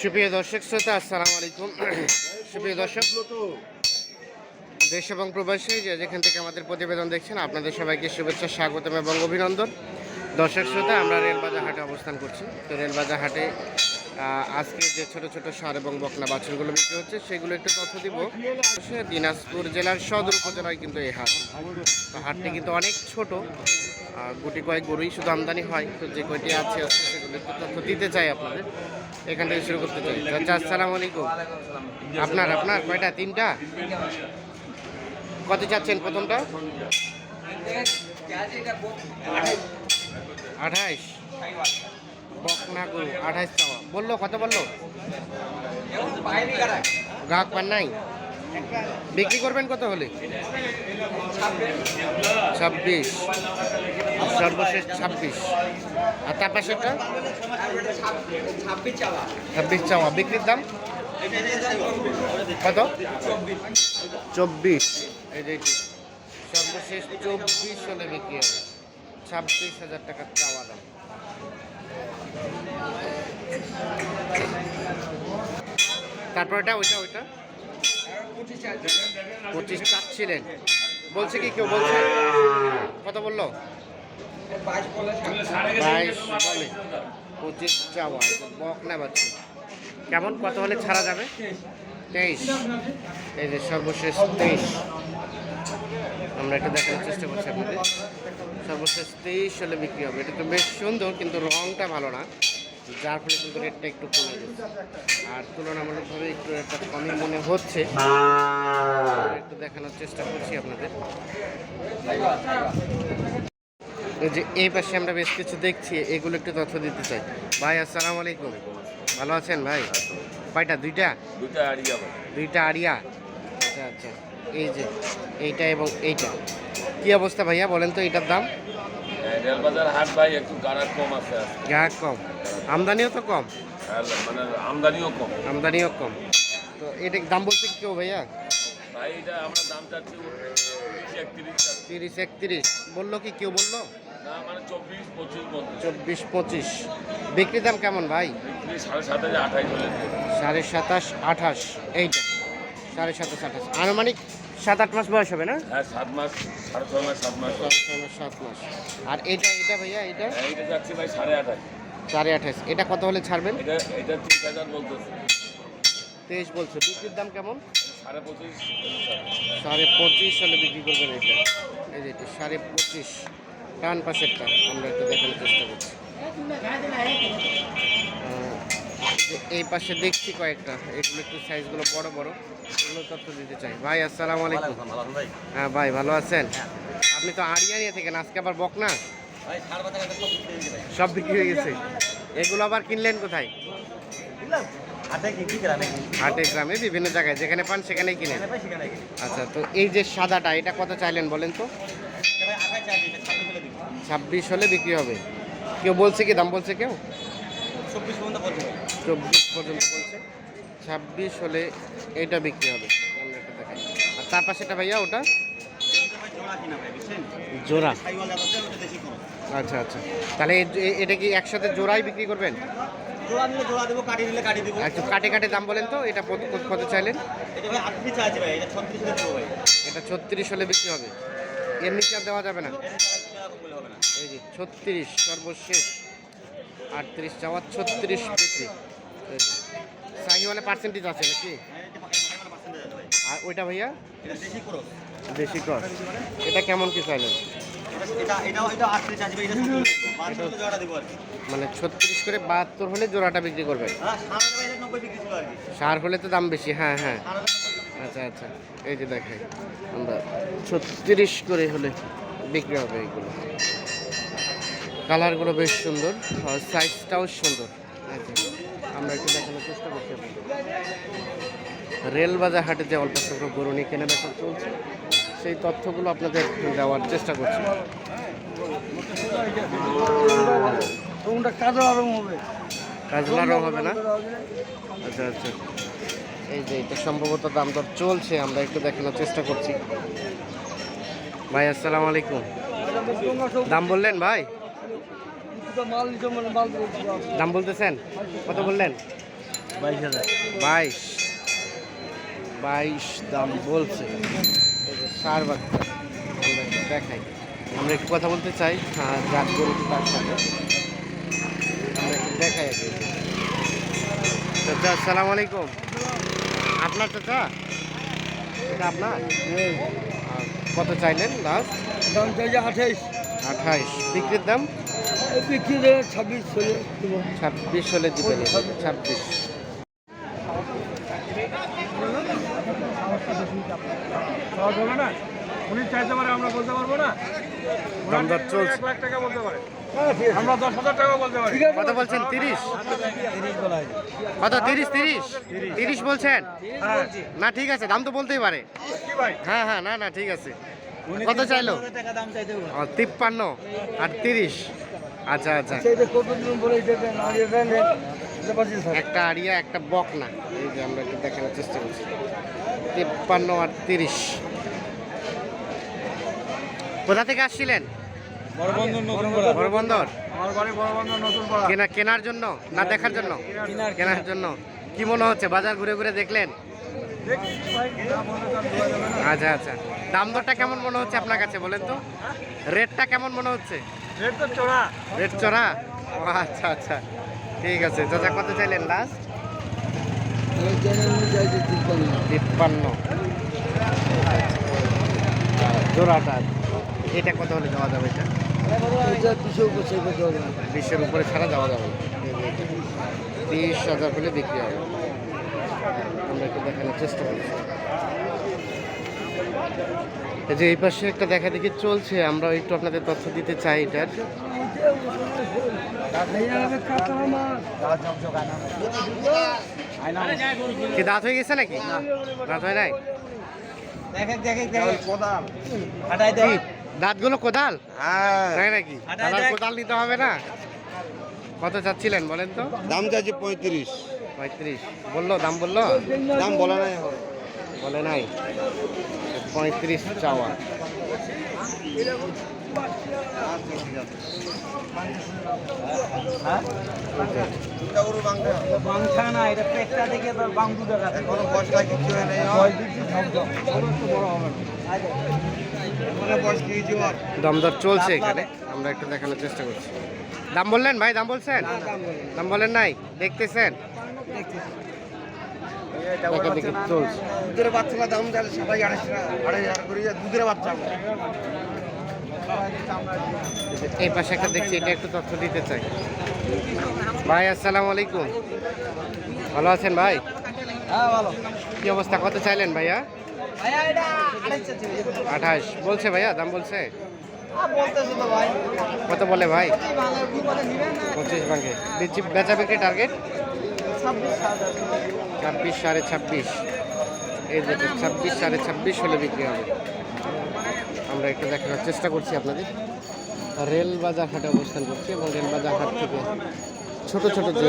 সুপ্রিয় দর্শক, শ্রোতা, আসসালামু আলাইকুম। সুপ্রিয় দর্শক, দেশ এবং প্রবাসী যে যেখান থেকে আমাদের প্রতিবেদন দেখছেন, আপনাদের সবাইকে শুভেচ্ছা, স্বাগতম এবং অভিনন্দন। দর্শক, শ্রোতা, আমরা রেলবাজার হাটে অবস্থান করছি। তো রেলবাজার হাটে আজকে যে ছোট ছোট সার এবং বকনা বাছুরগুলো বিক্রি হচ্ছে, সেগুলো একটু তথ্য দিব। দিনাজপুর জেলার সদর উপজেলায় কিন্তু এই হাট। তো হাটটি কিন্তু অনেক ছোট গুটি কয়েক গরুই শুধু আমদানি হয়। তো যে কয়টি আছে, সেগুলো একটু তথ্য দিতে চাই আপনাদের। এখান থেকে শুরু করতে চাই। আচ্ছা আসসালামু আলাইকুম। আপনার আপনার, কয়টা? তিনটা? কত চাচ্ছেন প্রথমটা? আঠাইশ। আঠাইশ বলল, কত বলল? গ্রাহক পান নাই? বিক্রি করবেন কত হলে? ছাব্বিশ। সর্বশেষ ছাব্বিশ। আর তার পাশেরটা? ছাব্বিশ চাওয়া। বিক্রির দাম? কত? চব্বিশ। এই যে সর্বশেষ চব্বিশ হলে বিক্রি হবে। ছাব্বিশ হাজার টাকার চাওয়া দাম। তারপর এটা ওইটা ওইটা? পঁচিশ চাচ্ছিলেন বলছে কি কেউ বলছে? কত বলল? বাইশ বলে। পঁচিশ চাওয়া বক না পাচ্ছি কেমন? কত হলে ছাড়া যাবে? তেইশ। এই যে সর্বশেষ তেইশ। আমরা একটু দেখানোর চেষ্টা করছি আপনাদের। সর্বশেষ তেইশ হলে বিক্রি হবে। এটা তো বেশ সুন্দর, কিন্তু রংটা ভালো না। যার ফলে কিন্তু রেটটা একটু কমে গেছে। আর তুলনামূলকভাবে একটু রেটটা কমই মনে হচ্ছে। একটু দেখানোর চেষ্টা করছি আপনাদের। এই যে এই পাশে আমরা বেশ কিছু দেখছি এগুলো একটু তথ্য দিতে চাই। ভাই আসসালামু আলাইকুম। ভালো আছেন ভাই? কয়টা দুইটা? আড়িয়া ভাই। দুইটা আড়িয়া আচ্ছা আচ্ছা। এই যে এইটা এবং এইটা। কি অবস্থা ভাইয়া বলেন তো এটার দাম? রেলবাজার হাট ভাই একটু গাড়ার কম আছে গ্রাহক কম। আমদানিও তো কম। মানে আমদানিও কম। আমদানিও কম। তো এটা দাম বলছে কেউ ভাইয়া? ভাই এটা আমরা দাম চাচ্ছি তিরিশ একত্রিশ। বলল কি কেউ বলল? মানে চব্বিশ পঁচিশ বিক্রি দাম কেমন ভাই। সাড়ে সাতাশ আঠাশ। এইটা। সাড়ে সাতাশ আঠাশ। আনুমানিক সাত আট মাস বয়স হবে না? হ্যাঁ সাত মাস সাড়ে ছয় মাস সাত মাস। সাত মাস, সাত মাস। আর এটা এটা ভাইয়া এটা? হ্যাঁ, এইটা যাচ্ছি ভাই সাড়ে আঠাশ। সাড়ে আঠাশ। এটা কত হলে ছাড়বেন? এটা এটা তিরিশ হাজার বলতেছে। তেইশ বলছে। বিক্রির দাম কেমন? সাড়ে পঁচিশ। সাড়ে পঁচিশ হলে বিক্রি করবেন এটা। এই যে এটা সাড়ে পঁচিশ। টান পাশেরটা আমরা একটু দেখানোর চেষ্টা করছি। এই পাশে দেখছি কয়েকটা। এগুলো একটু সাইজগুলো বড় বড়। এগুলো তথ্য দিতে চাই। ভাই আসসালামু আলাইকুম। হ্যাঁ ভাই ভালো আছেন? আপনি তো আড়িয়া নিয়ে থাকেন আজকে আবার বক না সব বিক্রি হয়ে গেছে এগুলো আবার কিনলেন কোথায়? হাটে গ্রামে? বিভিন্ন জায়গায়। যেখানে পান সেখানেই কিনেন? আচ্ছা তো এই যে সাদাটা এটা কত চাইলেন বলেন তো? ছাব্বিশ হলে বিক্রি হবে। কেউ বলছে কি দাম বলছে কেউ? চব্বিশ পর্যন্ত বলছে ছাব্বিশ হলে এটা বিক্রি হবে। আর তার পাশেটা ভাইয়া ওটা? জোড়া। আচ্ছা আচ্ছা। তাহলে এটা কি একসাথে জোড়াই বিক্রি করবেন? কাটি কাটি দাম বলেন তো এটা কত চাইলেন? এটা ছত্রিশ হলে বিক্রি হবে। এমনি আর দেওয়া যাবে না? না। এই যে ছত্রিশ সর্বশেষ। আটত্রিশ চাওয়ার ছত্রিশ এই যে। পার্সেন্টেজ আছে নাকি? আর ওইটা ভাইয়া? দেশি ক্রস এটা কেমন কি চাইলেন? মানে ছত্রিশ করে বাহাত্তর হলে জোড়াটা বিক্রি করবেন হ্যাঁ সার হলে তো দাম বেশি হ্যাঁ হ্যাঁ। আচ্ছা আচ্ছা। এই যে দেখাই আমরা ছত্রিশ করে হলে বিক্রি হবে এইগুলো। কালারগুলো বেশ সুন্দর আর সাইজটাও সুন্দর। আচ্ছা আমরা একটু দেখানোর চেষ্টা করছি রেলবাজার হাটে যে অল্প সংখ্যক গরু নিয়ে কেনা বেচা চলছে সেই তথ্যগুলো আপনাদের দেওয়ার চেষ্টা করছি। হবে। কাজলারও হবে না? আচ্ছা আচ্ছা। এই যে এটা সম্ভবত দাম দর চলছে আমরা একটু দেখানোর চেষ্টা করছি। ভাই আসসালামু আলাইকুম। দাম বললেন ভাই? দাম বলতেছেন? কত বললেন? বাইশ। হাজার বাইশ বাইশ দাম বলছে। সার বাচ্চা দেখাই। আমরা একটু কথা বলতে চাই আর রাত গরু তার সাথে। আমরা একটু দেখাই চাচা আসসালামু আলাইকুম। আপনার চাচা? এটা আপনার? কত চাইলেন লাস্ট দাম চাইছে আঠাইশ। আঠাইশ। বিক্রির দাম? বিক্রি ছাব্বিশ ষোলো ছাব্বিশ হলে দিবেন ছাব্বিশ না উনি চাইতে পারে আমরা বলতে পারব না দামদর চলছে। এক লাখ টাকা বলতে পারে। আমরা দশ হাজার টাকা বলতে পারি। কত বলছেন? তিরিশ? কত? তিরিশ তিরিশ? তিরিশ বলছেন? হ্যাঁ। না ঠিক আছে দাম তো বলতেই পারে। হ্যাঁ হ্যাঁ না না ঠিক আছে। কত চাইলো? টাকা দাম চাইতে ও, তিপ্পান্ন আর তিরিশ। আচ্ছা আচ্ছা। একটা আড়িয়া একটা বক না। এই যে আমরা একটু দেখানোর চেষ্টা করছি। তিপ্পান্ন আর তিরিশ। কোথা থেকে আসছিলেন? বড় বন্ধন নতুন করা বড় বন্দর আমার বাড়ি বড় বন্ধন নতুন করা কেনা কেনার জন্য না দেখার জন্য? কেনার জন্য। কি মনে হচ্ছে বাজার ঘুরে ঘুরে দেখলেন? আচ্ছা আচ্ছা। দাম দরটা কেমন মনে হচ্ছে আপনার কাছে বলেন তো? রেটটা কেমন মনে হচ্ছে? রেট তো চড়া। রেট চড়া? আচ্ছা আচ্ছা। ঠিক আছে চাচা কত চাইলেন লাস্ট তিপ্পান্ন। জোড়াটা এটা কত হলে দেওয়া যাবে এটা? বিশের উপরে ছাড়া যাওয়া যাবে। তিরিশ হাজার হলে বিক্রি হবে। আমরা একটু দেখানোর চেষ্টা করছি। যে এই পাশে একটা দেখা দেখি চলছে আমরা একটু আপনাদের তথ্য দিতে চাই এটার। কি দাঁত হয়ে গেছে নাকি? দাঁত হয় নাই? দেখে দেখে দেখে কোদাল। হাঁটাই কি দাঁতগুলো কোদাল? হ্যাঁ। তাই নাকি। কোদাল নিতে হবে না? কত চাচ্ছিলেন বলেন তো? দাম চাইছে পঁয়ত্রিশ। পঁয়ত্রিশ। বলল দাম বলল? দাম বলা নাই বলে নাই। পঁয়ত্রিশ চাওয়া। বাংছা না এটা পেটটা দেখে তোর দেখা এখনও বয়সটা কিছু হয় নাই দমদর চলছে এখানে। আমরা একটু দেখানোর চেষ্টা করছি। দাম বললেন ভাই দাম বলছেন? দাম বলেন নাই দেখতেছেন? চলছে। দুধের দাম যাচ্ছে সবাই আড়াইশো টাকা আড়াই হাজার করে দুধের বাচ্চা এই পাশে একটা দেখছি এটা একটু তথ্য দিতে চাই। ভাই আসসালামু আলাইকুম। ভালো আছেন ভাই? হ্যাঁ ভালো। কি অবস্থা? কত চাইলেন ভাইয়া? ভাইয়া এটা আড়াইশো আঠাশ। বলছে ভাইয়া দাম বলছে? বলতেছো তো ভাই। কত বলে ভাই? পঁচিশ ভাঙে দিচ্ছি বেচা বিক্রি টার্গেট ছাব্বিশ সাড়ে ছাব্বিশ। এই যে ছাব্বিশ সাড়ে ছাব্বিশ হলে বিক্রি হবে। আমরা একটু দেখানোর চেষ্টা করছি আপনাদের। রেল বাজার হাটে অবস্থান করছি এবং রেল বাজার হাট থেকে ছোট ছোট যে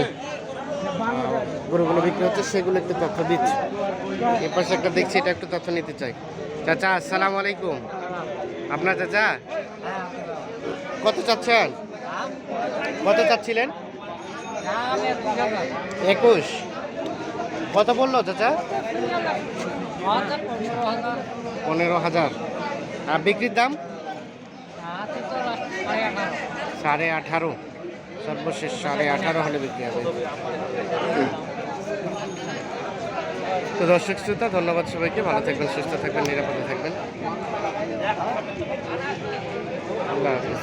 গরুগুলো বিক্রি হচ্ছে সেগুলো একটু তথ্য দিচ্ছি। এর পাশে একটা দেখছি এটা একটু তথ্য নিতে চাই। চাচা আসসালামু আলাইকুম। আপনার চাচা? কত চাচ্ছেন? কত চাচ্ছিলেন? একুশ। কত বলল চাচা? পনেরো হাজার। আর বিক্রির দাম? সাড়ে আঠারো। সর্বশেষ সাড়ে আঠারো হলে বিক্রি হবে। তো দর্শক শ্রোতা, ধন্যবাদ সবাইকে। ভালো থাকবেন, সুস্থ থাকবেন, নিরাপদে থাকবেন। আল্লাহ হাফিজ।